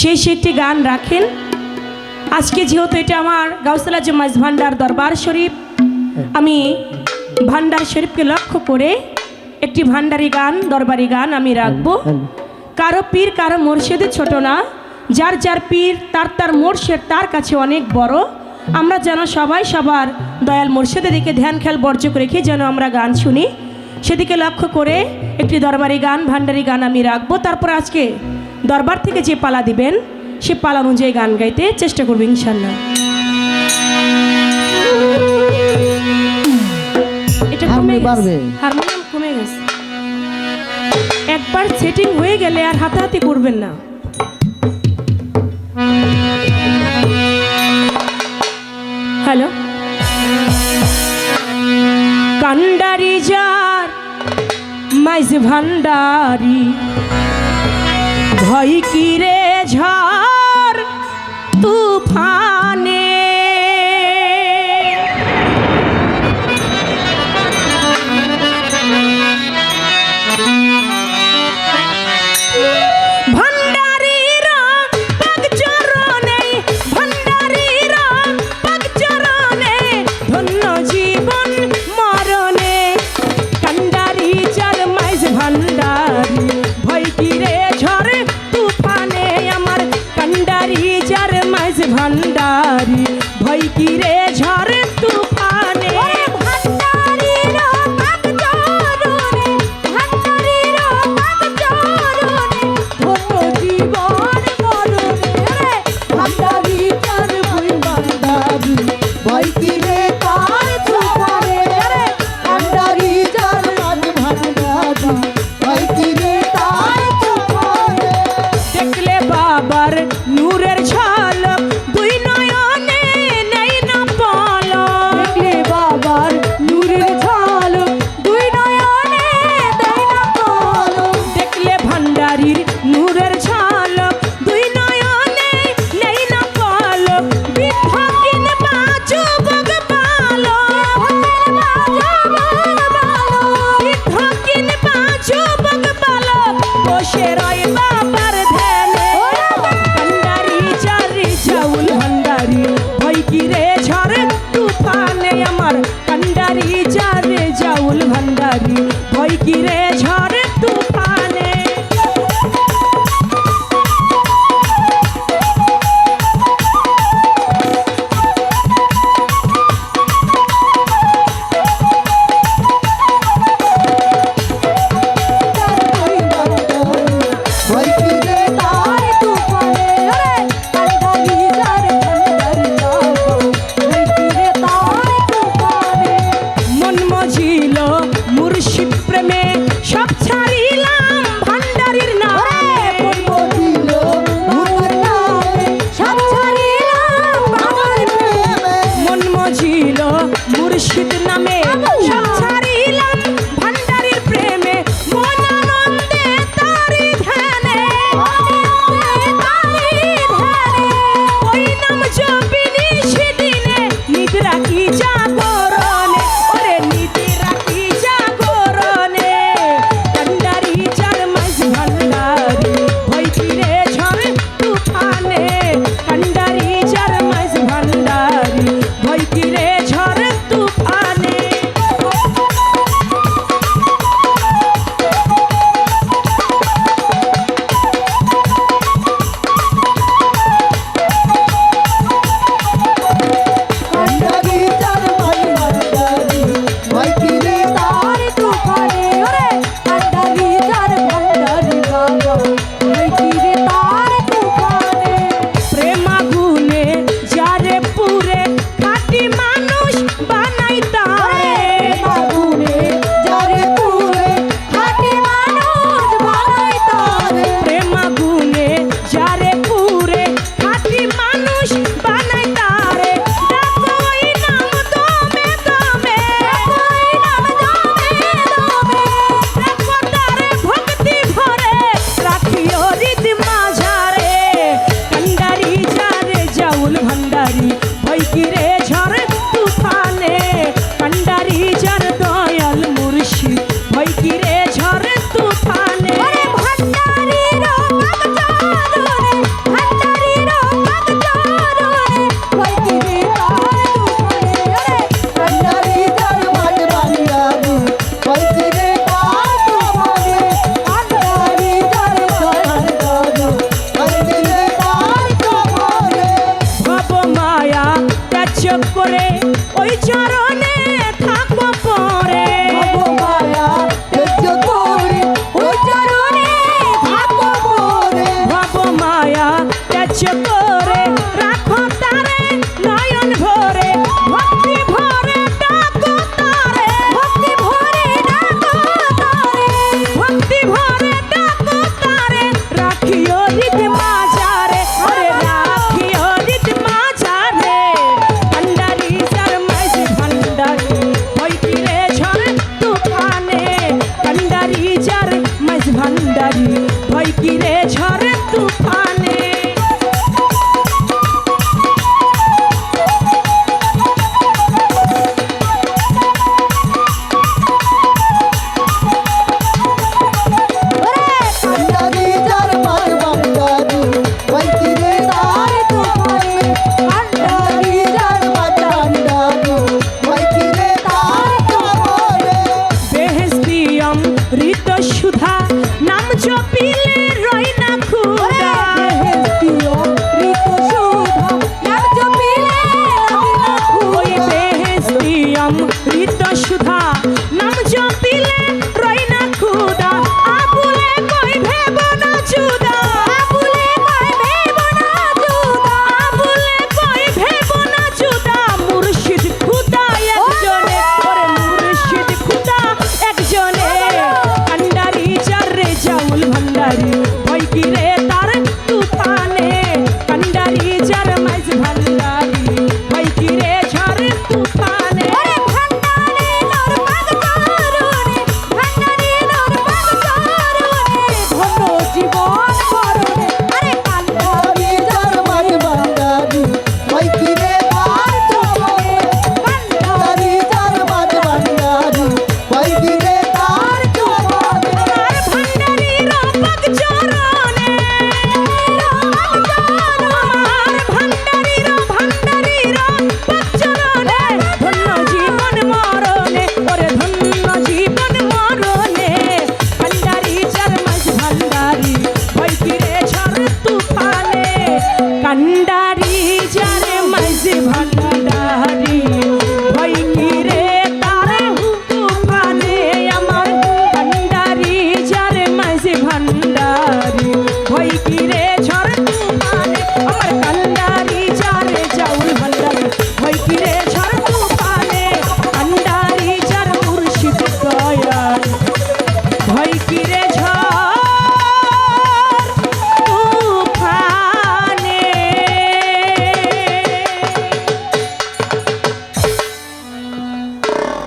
সেই সে একটি গান রাখেন। আজকে যেহেতু এটা আমার গাউসালা জমাজ ভান্ডার দরবার শরীফ, আমি ভান্ডার শরীফকে লক্ষ্য করে একটি ভান্ডারি গান, দরবারি গান আমি রাখব। কারও পীর, কারও মোর্শেদের ছোট না। যার যার পীর, তার তার মোর্শেদ, তার কাছে অনেক বড়। আমরা যেন সবাই সবার দয়াল মোর্শেদের দিকে ধ্যান, খেয়াল, বর্জ্য রেখে যেন আমরা গান শুনি। সেদিকে লক্ষ্য করে একটি দরবারি গান, ভান্ডারি গান আমি রাখব। তারপর আজকে দরবার থেকে যে পালা দিবেন সে পালা অনুযায়ী গান গাইতে চেষ্টা করব ইনশাল্লাহ এটা কমে হারমোনিয়াম গেছে। হারমোনিয়াম কমে গেছে। একবার সেটিং হয়ে গেলে আর হাতাহাতি করবেন না। হ্যালো? কান্ডারি যার মাইজ ভান্ডারি। ভয় কি রে ঝড়? মন